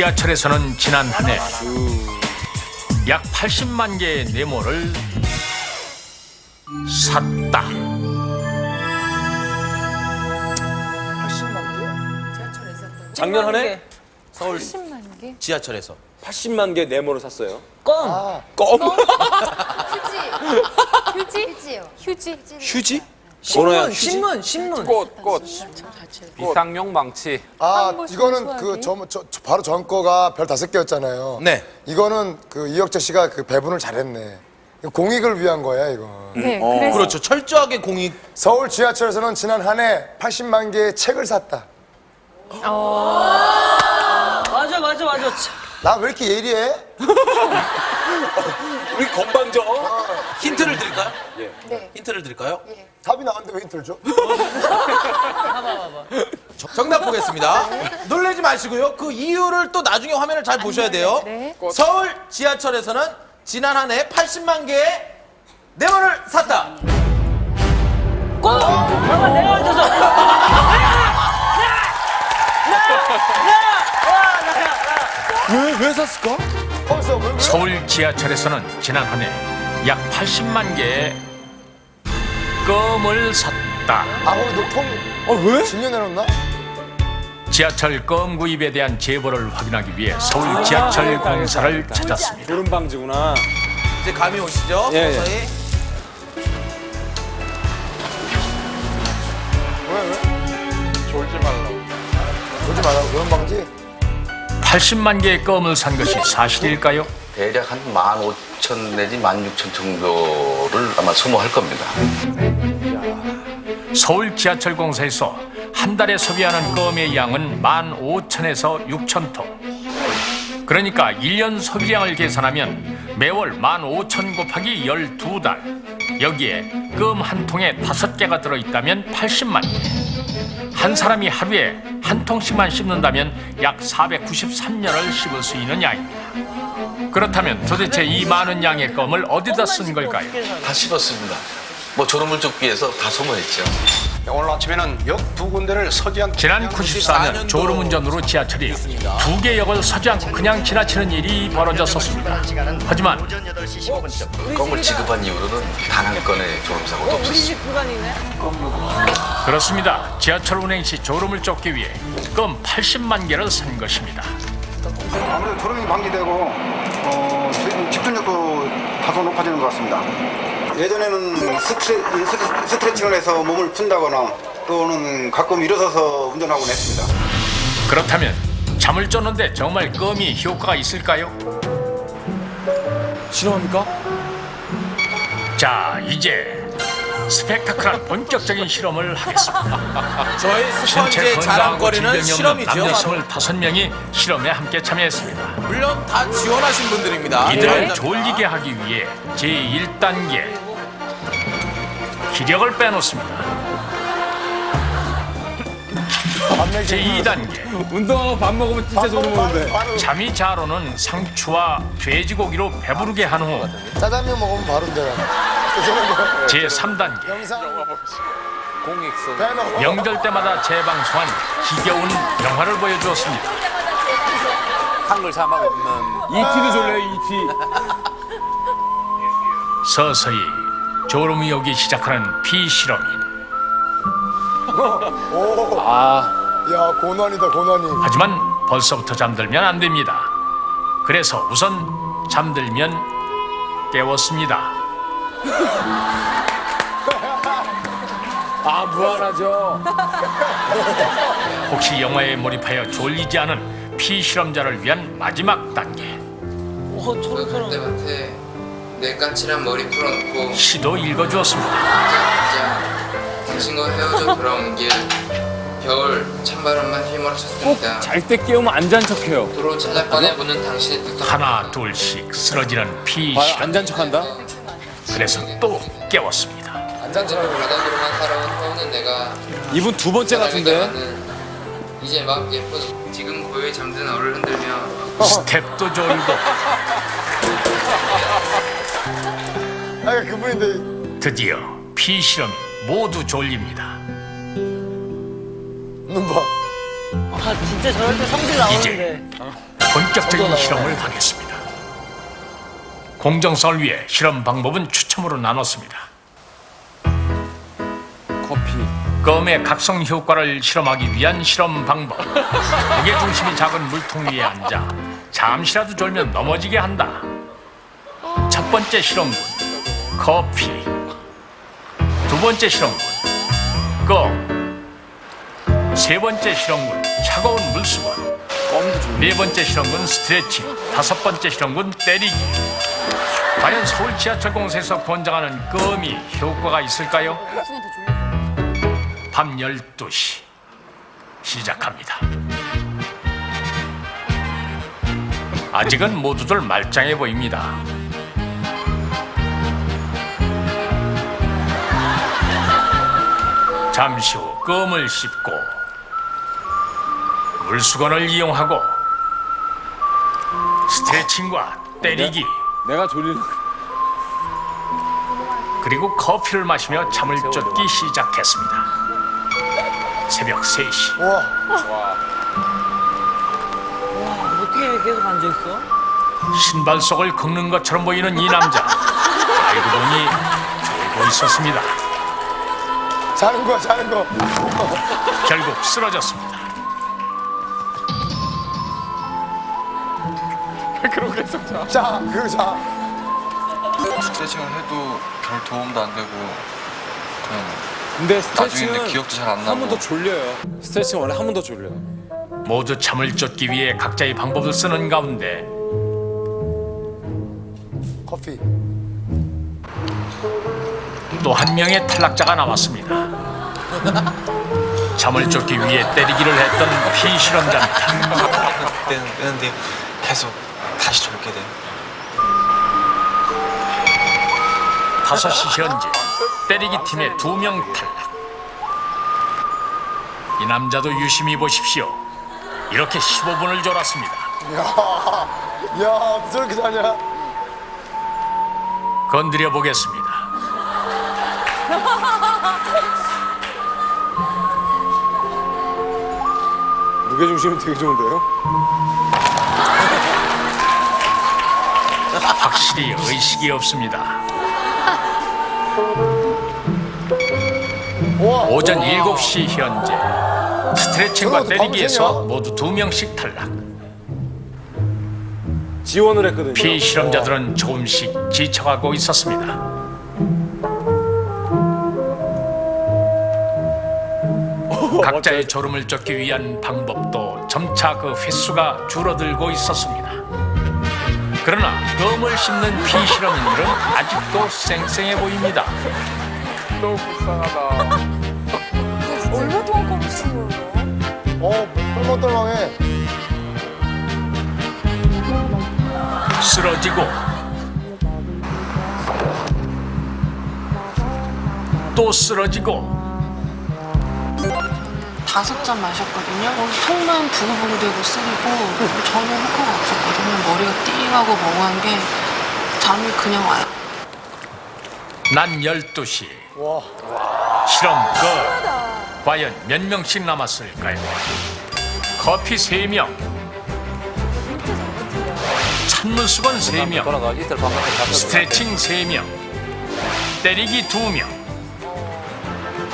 지하철에서는 지난 한 해 약 80만 개의 네모를 샀다. 80만 작년 한 해 서울 10만 개? 지하철에서 80만 개 네모를 샀어요. 아, 껌? 휴지? 휴지요. 휴지? 휴지? 뭐야? 신문, 신문. 꽃, 꽃. 비상용 망치. 아뭐 이거는? 그 저, 저, 저 바로 전 거가 별 다섯 개였잖아요. 네. 이거는 그 이혁재 씨가 그 배분을 잘했네. 공익을 위한 거야 이거. 네, 그래서 그렇죠. 철저하게 공익. 서울 지하철에서는 지난 한 해 80만 개의 책을 샀다. 맞아, 맞아, 맞아. 참. 나 왜 이렇게 예리해? 우리 건방져. 힌트를 드릴까요? 네. 힌트를 드릴까요? 답이 나왔는데 왜 힌트를 줘? 저- 정답 보겠습니다. 놀라지 마시고요. 그 이유를 또 나중에 화면을 잘 보셔야 돼요. 네. 서울 지하철에서는 지난 한 해 80만 개의 네모를 샀다. 잠깐 내가 앉아서. 왜, 왜 샀을까? 거기서 왜, 왜? 서울 지하철에서는 지난 한 해 약 80만 개의 껌을 샀다. 아 거기 너통 아, 왜? 징겨내놨나? 지하철 껌 구입에 대한 제보를 확인하기 위해 서울 지하철 공사를 찾았습니다. 구름 방지구나. 이제 감이 오시죠? 예, 예. 서서히. 왜 왜? 졸지 말라고. 그러지 말라고 그런 방지. 80만 개의 껌을 산 것이 사실일까요? 대략 한 15,000 내지 16,000 정도를 아마 소모할 겁니다. 서울 지하철 공사에서 한 달에 소비하는 껌의 양은 15,000에서 6,000통. 그러니까 1년 소비량을 계산하면 매월 15,000 곱하기 12달. 여기에 껌 한 통에 5개가 들어있다면 80만 개. 한 사람이 하루에 한 통씩만 씹는다면 약 493년을 씹을 수 있는 양입니다. 그렇다면 도대체 이 많은 양의 껌을 어디다 쓴 걸까요? 다 씹었습니다. 뭐 졸음을 쫓기 위해서 다 소모했죠. 오늘 아침에는 역 두 군데를 서지 않고 지난 94년 졸음운전으로 지하철이 두 개 역을 서지 않고 그냥 지나치는 일이 벌어졌었습니다. 하지만 껌을 지급한 이후로는 단 한 건의 졸음사고도 우리 없었습니다. 그렇습니다. 지하철 운행 시 졸음을 쫓기 위해 껌 80만 개를 산 것입니다. 아무래도 졸음이 방지되고 어, 집중력도 다소 높아지는 것 같습니다. 예전에는 스트레, 스트레- 스트레칭을 해서 몸을 푼다거나 또는 가끔 일어서서 운전하곤 했습니다. 그렇다면 잠을 쫓는데 정말 껌이 효과가 있을까요? 싫어합니까? 자, 이제 스펙타클한 본격적인 실험을 하겠습니다. 저희 신체 스펀지의 건강하고 자랑거리는 질병이 없는 실험이죠. 남녀 바로. 25명이 실험에 함께 참여했습니다. 물론 다 지원하신 분들입니다. 이들을 네. 졸리게 하기 위해 제1단계 기력을 빼놓습니다. 제2단계 운동하고 밥 먹으면 진짜 오는데. 바로 잠이 잘 오는 상추와 돼지고기로 배부르게 한 후 짜장면 먹으면 바로인데. 제3단계 영상 공익성. 배너. 명절 때마다 재방송한 지겨운 영화를 보여주었습니다. 한글 자막 없는. ET도 졸려요, ET. 서서히 졸음이 오기 시작하는 피실험인 야 고난이다 고난이. 하지만 벌써부터 잠들면 안 됩니다. 그래서 우선 잠들면 깨웠습니다. 아, 무한하죠. 혹시 영화에 몰입하여 졸리지 않은 피실험자를 위한 마지막 단계 어. 그때한테 내 까칠한 머리 풀어놓고 시도 읽어주었습니다. 진짜 당신과 헤어져 돌아온 길 겨울 찬바람만 휘몰아쳤습니다 잘 때 깨우면 안 잔 척해요. 도로 찾아 꺼내보는 당신의 뜻 하나 둘씩 쓰러지는 봐요, 피실험 안잔 척한다? 그래서 또 깨웠습니다. 안장처럼 바닥으로만 살아온 허우는 내가 이분 두 번째 같은데? 이제 막 예쁜 지금 고요히 잠든 너를 흔들며 스텝도 졸고 그분인데 드디어 피 실험이 모두 졸립니다. 눈 봐. 아, 진짜 저럴 때 성질 나오는데. 본격적인 실험을 하겠습니다. 공정성을 위해 실험 방법은 추첨으로 나눴습니다. 커피. 껌의 각성 효과를 실험하기 위한 실험 방법. 무게 중심이 작은 물통 위에 앉아 잠시라도 졸면 넘어지게 한다. 첫 번째 실험군 커피. 두 번째 실험군 껌. 세 번째 실험군 차가운 물수건. 네 번째 실험군 스트레칭. 다섯 번째 실험군 때리기. 과연 서울 지하철 공사에서 권장하는 껌이 효과가 있을까요? 밤 12시 시작합니다. 아직은 모두들 말짱해 보입니다. 잠시 후 껌을 씹고 물수건을 이용하고 스트레칭과 때리기 내가 졸리는 그리고 커피를 마시며 잠을 쫓기 시작했습니다. 새벽 3시 우와. 어떻게 계속 앉아 있어? 신발 속을 긁는 것처럼 보이는 이 남자 알고 보니 졸고 있었습니다. 자는 거야, 자는 거. 결국 쓰러졌습니다. 자, 그거 자. 스트레칭을 해도 별 도움도 안 되고 그냥 근데 나중에 스트레칭은 근데 기억도 잘안 나고 한번더 졸려요. 스트레칭 원래 한 번 더 졸려요. 모두 잠을 쫓기 위해 각자의 방법을 쓰는 가운데 커피. 또 한 명의 탈락자가 나왔습니다. 잠을 쫓기 위해 때리기를 했던 피실험자입니다. 그때는 그런데 계속 다시 졸게 돼요. 5시 현재 때리기 팀의 두 명 탈락. 이 남자도 유심히 보십시오. 이렇게 15분을 졸았습니다. 야, 야, 저렇게 자냐? 건드려 보겠습니다. 무게 중심은 되게 좋은데요? 확실히 의식이 없습니다. 오전 7시 현재 스트레칭과 저거 때리기에서 밤새냐? 모두 두 명씩 탈락. 지원을 했거든요. 피실험자들은 조금씩 지쳐가고 있었습니다. 각자의 졸음을 쫓기 위한 방법도 점차 그 횟수가 줄어들고 있었습니다. 그러나 껌을 씹는 피실험인들은 아직도 쌩쌩해 보입니다. 너무 불쌍하다. 얼마 동안 껌을 씹는 거예요? 어, 똘망똘망해. 쓰러지고 또 쓰러지고 다섯 잔 마셨거든요. 어, 속만 부글부글 되고 쓰리고 전혀 효과가 없었거든요. 머리가 띵하고 멍한 게 잠이 그냥 와요. 난 12시 와. 실험 끝 과연 몇 명씩 남았을까요? 커피 3명 찬물수건 3명 떠나가 이틀 밤낮 잡혀. 스트레칭 3명 때리기 2명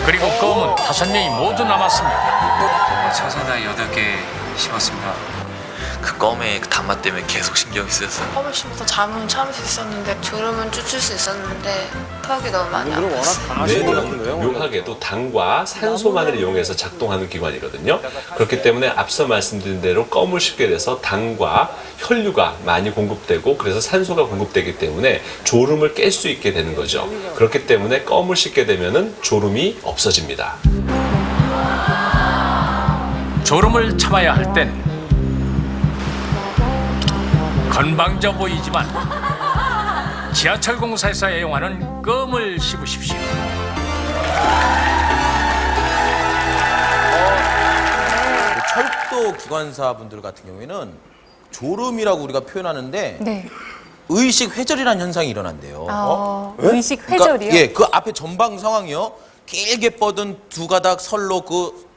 그리고 껌은 5명이 모두 남았습니다 최선당 8개 씹었습니다. 그 껌의 그 단맛 때문에 계속 신경이 쓰였어요. 껌을 씹어서 잠은 참을 수 있었는데 졸음은 쫓을 수 있었는데 턱이 너무 많이 워낙 아팠어요. 강하신 것 같은데요. 묘하게도 당과 산소만을 이용해서 작동하는 기관이거든요. 그렇기 때문에 앞서 말씀드린 대로 껌을 씹게 돼서 당과 혈류가 많이 공급되고 그래서 산소가 공급되기 때문에 졸음을 깰 수 있게 되는 거죠. 그렇기 때문에 껌을 씹게 되면은 졸음이 없어집니다. 졸음을 참아야 할 땐 건방져 보이지만 지하철 공사에서 애용하는 껌을 씹으십시오. 철도 기관사 분들 같은 경우에는 졸음이라고 우리가 표현하는데 네. 의식 회절이라는 현상이 일어난대요. 아, 의식 그러니까, 회절이요? 예, 그 앞에 전방 상황이요. 길게 뻗은 두 가닥 선로 그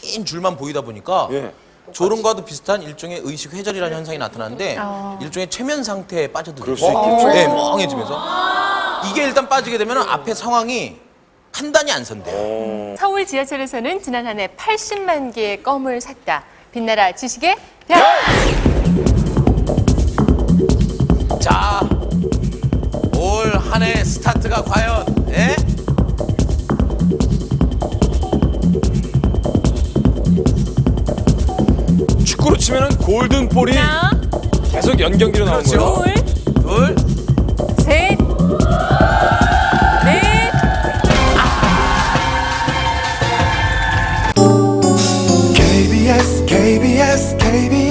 긴 줄만 보이다 보니까 예. 졸음과도 비슷한 일종의 의식 회절이라는 현상이 나타나는데 일종의 최면 상태에 빠져들어요. 그럴 수 있겠죠. 네, 멍해지면서 이게 일단 빠지게 되면 앞에 상황이 판단이 안 선대요. 서울 지하철에서는 지난 한 해 80만 개의 껌을 샀다. 빛나라 지식의 별. 자, 올 한 해 스타트가 과연 골든 볼이 하나, 계속 연경기로 나오는 거예요. 둘, 둘, 셋, 넷. KBS KBS KBS